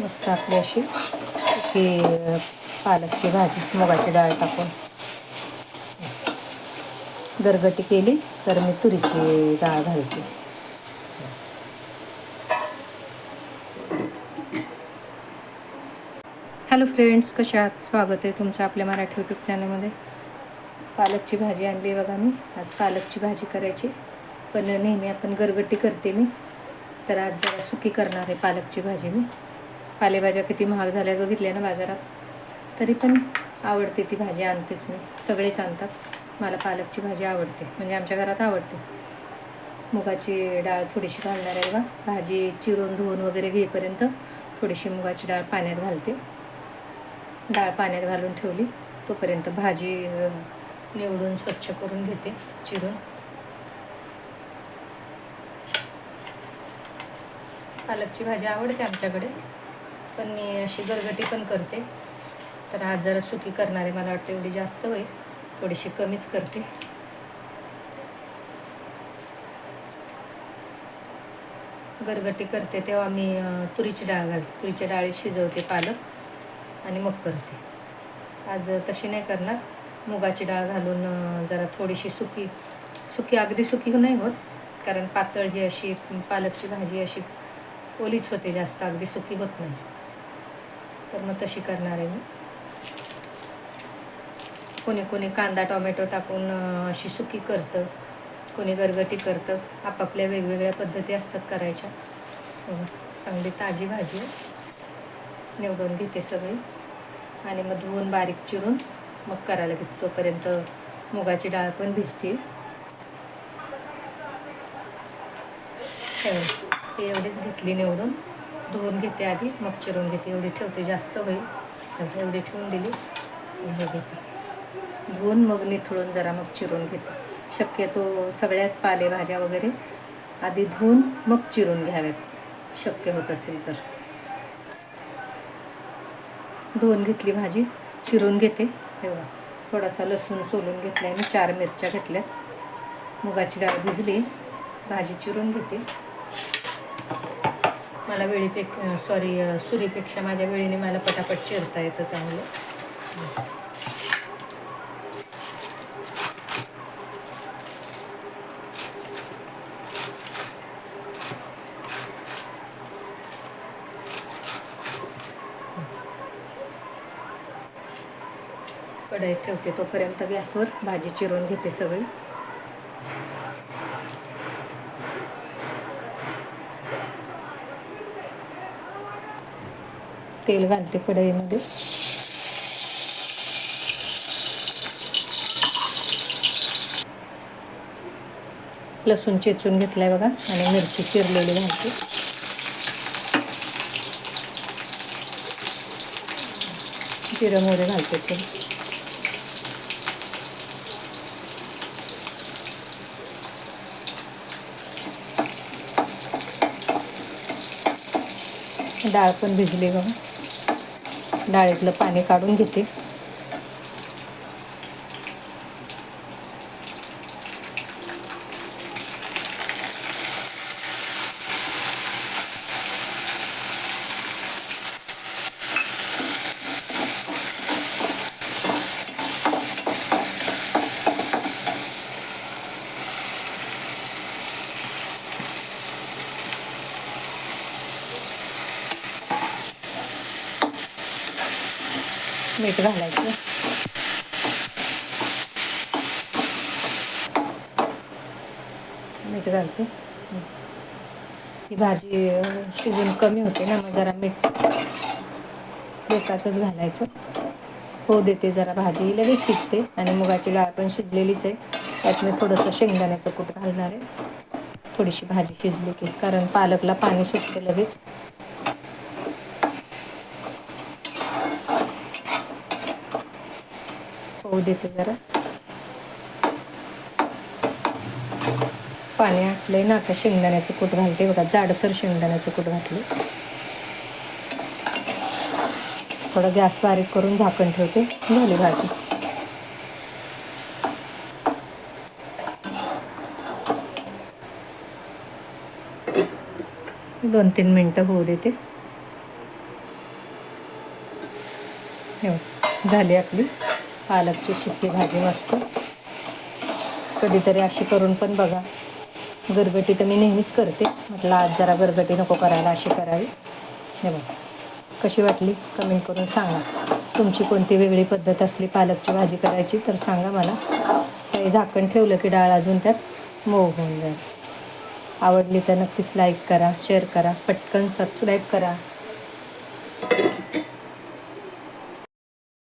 मस्त आपली अशी की पालकची भाजी मुगाची डाळ टाकून. गरगटी केली तर मी तुरीची डाळ घालते. हॅलो फ्रेंड्स कशा आहात? स्वागत आहे तुमचं आपल्या मराठी यूट्यूब चॅनलमध्ये. पालकची भाजी आणली बघा मी. आज पालकची भाजी करायची. पण नेहमी आपण गरगटी करते मी. तर आज जरा सुकी करणार आहे पालकची भाजी मी. पालेभाज्या किती महाग झाल्या बघितल्या ना बाजारात? तरी पण आवडते ती भाजी आणतेच मी. सगळेच आणतात. मला पालकची भाजी आवडते. म्हणजे आमच्या घरात आवडते. मुगाची डाळ थोडीशी घालणार आहे बा भाजी चिरून धुवून वगैरे घेईपर्यंत थोडीशी मुगाची डाळ पाण्यात घालते. डाळ पाण्यात घालून ठेवली. तोपर्यंत भाजी निवडून स्वच्छ करून घेते चिरून. पालकची भाजी आवडते आमच्याकडे. पण मी अशी गरगटी पण करते. तर आज जरा सुकी करणारे मला वाटतं एवढी जास्त होईल. थोडीशी कमीच करते. गरगटी करते तेव्हा मी तुरीची डाळ घालते. तुरीच्या डाळीत शिजवते पालक आणि मग करते. आज तशी नाही करणार. मुगाची डाळ घालून जरा थोडीशी सुकी सुकी अगदी सुकी नाही होत. कारण पातळ ही अशी पालकची भाजी अशी ओलीच होते जास्त. अगदी सुकी होत नाही. तर मग तशी करणार आहे मी. कोणी कोणी कांदा टोमॅटो टाकून अशी सुकी करतं. कोणी गरगटी करतं. आपापल्या वेगवेगळ्या पद्धती असतात करायच्या. चांगली ताजी भाजी निवडून घेते सगळी. आणि मग धुवून बारीक चिरून मग करायला घेते. तोपर्यंत मुगाची डाळ पण भिजते. एवढीच घेतली निवडून. धुवून घेते आधी मग चिरून घेते. एवढी ठेवते जास्त होईल. तर एवढी ठेवून दिली हे घेते. धुवून मग निथळून जरा मग चिरून घेते. शक्यतो सगळ्याच पालेभाज्या वगैरे आधी धुवून मग चिरून घ्याव्यात. शक्य होत असेल तर. धुवून घेतली भाजी चिरून घेते. तेव्हा थोडासा लसूण सोलून घेतला आहे मी चार मिरच्या घेतल्या मुगाची डाळ भिजली भाजी चिरून घेते. मला वेळीपेक सॉरी सुरीपेक्षा माझ्या वेळीने मला पटापट चिरता येतं चांगलं. कढईत ठेवते तोपर्यंत गॅसवर भाजी चिरून घेते सगळी. तेल घालते कढईमध्ये. लसूण चेचून घेतलाय बघा आणि मिरची चिरलेली घालते. जिरं मोहरी घालते ते डाळ पण भिजली बघा. डाळीतलं पाणी काढून घेते. मीठ घालायचं. मीठ घालते. ही भाजी शिजून कमी होते ना मग जरा मीठ बेताचंच घालायचं. हो देते जरा भाजी लगेच शिजते आणि मुगाची डाळ पण शिजलेलीच आहे. त्यात मी थोडंसं शेंगदाण्याचं कूट घालणार आहे. थोडीशी भाजी शिजली की कारण पालकला पाणी सुटते लगेच. होऊ देते जरा. पाणी आटलंय ना आता शेंगदाण्याचं कूट घालते बघा जाडसर शेंगदाण्याचं कूट घातले थोडं गॅस बारीक करून झाकण ठेवते झाली भाजी. दोन तीन मिनटं होऊ देते. झाली आपली. पालकची सुकी भाजी मस्त. कधीतरी अशी करून पण बघा. गरगटी तर मी नेहमीच करते. म्हटलं आज जरा गरगटी नको करायला अशी करावी. हे बघा. कशी वाटली? कमेंट करून सांगा. तुमची कोणती वेगळी पद्धत असली पालकची भाजी करायची तर सांगा मला. काही झाकण ठेवलं की डाळ अजून त्यात मऊ होऊन जाईल. आवडली तर नक्कीच लाईक करा शेअर करा. पटकन सबस्क्राईब करा.